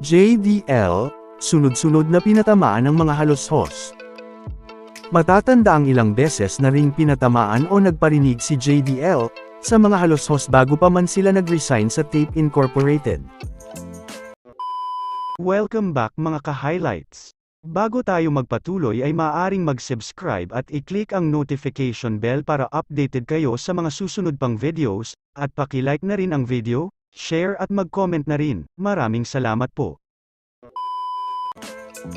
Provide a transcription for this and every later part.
JDL, sunod-sunod na pinatamaan ng mga haloshos. Matatanda ang ilang beses na ring pinatamaan o nagparinig si JDL, sa mga haloshos bago pa man sila nag-resign sa Tape Incorporated. Welcome back mga ka-highlights. Bago tayo magpatuloy ay maaaring mag-subscribe at i-click ang notification bell para updated kayo sa mga susunod pang videos, at paki-like na rin ang video, share at mag-comment na rin. Maraming salamat po.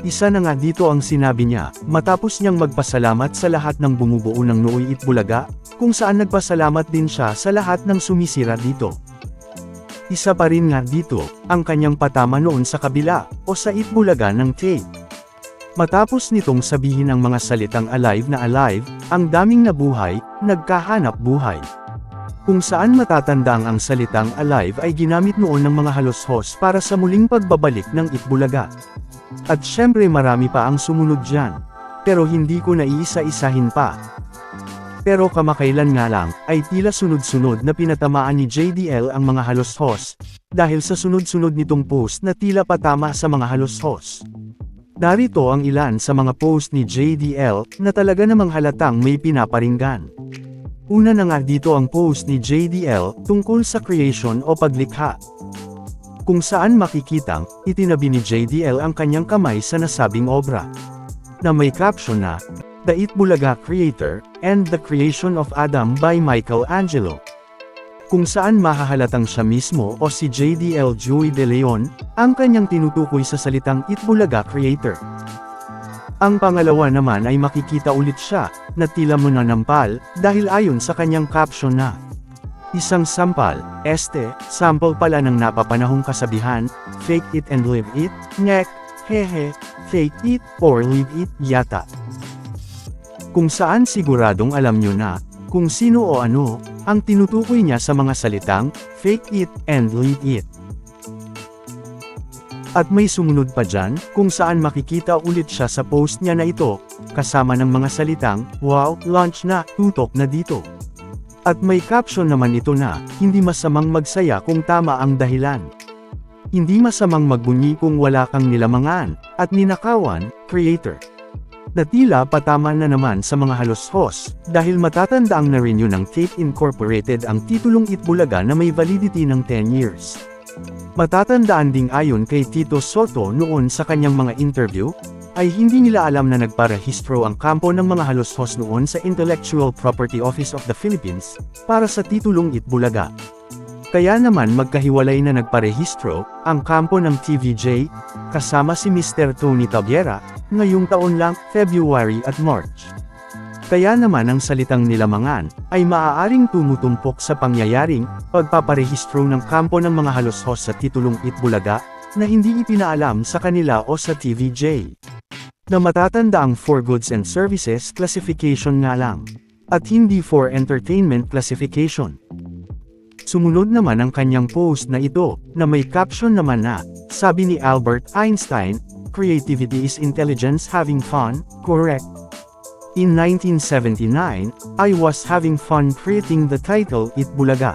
Isa na nga dito ang sinabi niya, matapos niyang magpasalamat sa lahat ng bumubuo ng Nooy Itbulaga, kung saan nagpasalamat din siya sa lahat ng sumisira dito. Isa pa rin nga dito, ang kanyang patama noon sa kabila, o sa Itbulaga ng tape. Matapos nitong sabihin ang mga salitang alive na alive, ang daming nabuhay, nagkahanap buhay. Kung saan matatandang ang salitang alive ay ginamit noon ng mga haloshos para sa muling pagbabalik ng Itbulaga. At syempre marami pa ang sumunod dyan. Pero hindi ko naiisa-isahin pa. Pero kamakailan nga lang, ay tila sunod-sunod na pinatamaan ni JDL ang mga haloshos, dahil sa sunod-sunod nitong post na tila patama sa mga haloshos. Narito ang ilan sa mga post ni JDL na talaga namang halatang may pinaparinggan. Una na nga dito ang post ni JDL tungkol sa creation o paglikha. Kung saan makikitang, itinabi ni JDL ang kanyang kamay sa nasabing obra. Na may caption na, The Itbulaga Creator, and the Creation of Adam by Michelangelo. Kung saan mahahalatang siya mismo o si JDL Joey De Leon, ang kanyang tinutukoy sa salitang Itbulaga Creator. Ang pangalawa naman ay makikita ulit siya, na tila mo nanampal, dahil ayon sa kanyang caption na, Isang sampal, este, sample pala ng napapanahong kasabihan, fake it and live it, ngek, hehe, fake it, or live it, yata. Kung saan siguradong alam nyo na, kung sino o ano, ang tinutukoy niya sa mga salitang, fake it, and live it. At may sumunod pa dyan, kung saan makikita ulit siya sa post niya na ito, kasama ng mga salitang, wow, launch na, tutok na dito. At may caption naman ito na, hindi masamang magsaya kung tama ang dahilan. Hindi masamang magbunyi kung wala kang nilamangan, at ninakawan, creator. Na tila patama na naman sa mga halos-hos, dahil matatanda ang na-renew ng Tape Incorporated ang titulong Itbulaga na may validity ng 10 years. Matatandaan ding ayon kay Tito Soto noon sa kanyang mga interview, ay hindi nila alam na nagparehistro ang kampo ng mga halos-hos noon sa Intellectual Property Office of the Philippines, para sa titulong Itbulaga. Kaya naman magkahiwalay na nagparehistro, ang kampo ng TVJ, kasama si Mr. Tony Tabiera, ngayong taon lang, February at March. Kaya naman ang salitang nilamangan, ay maaaring tumutumpok sa pangyayaring, pagpaparehistro ng kampo ng mga halos-hos sa titulong Itbulaga, na hindi ipinaalam sa kanila o sa TVJ. Na matatanda ang for goods and services classification nga lang. At hindi for entertainment classification. Sumunod naman ang kanyang post na ito, na may caption naman na, sabi ni Albert Einstein, creativity is intelligence having fun, correct? In 1979, I was having fun creating the title It Bulaga.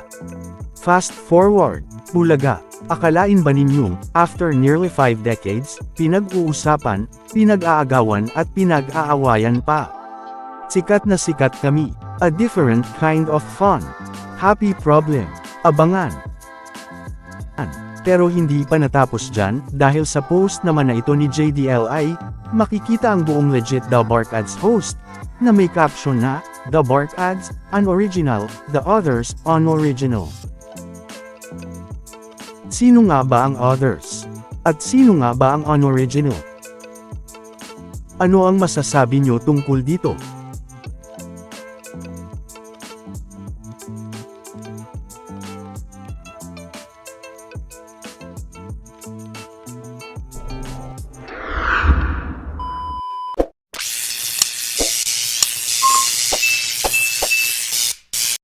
Fast forward, Bulaga. Akalain ba ninyong, after nearly 5 decades, pinag-uusapan, pinag-aagawan at pinag-aawayan pa. Sikat na sikat kami. A different kind of fun. Happy problem. Abangan. Pero hindi pa natapos dyan, dahil sa post naman na ito ni JDLI, makikita ang buong legit The Bark Ads host, na may caption na, The Bark Ads, unoriginal, the others, unoriginal. Sino nga ba ang others? At sino nga ba ang unoriginal? Ano ang masasabi nyo tungkol dito?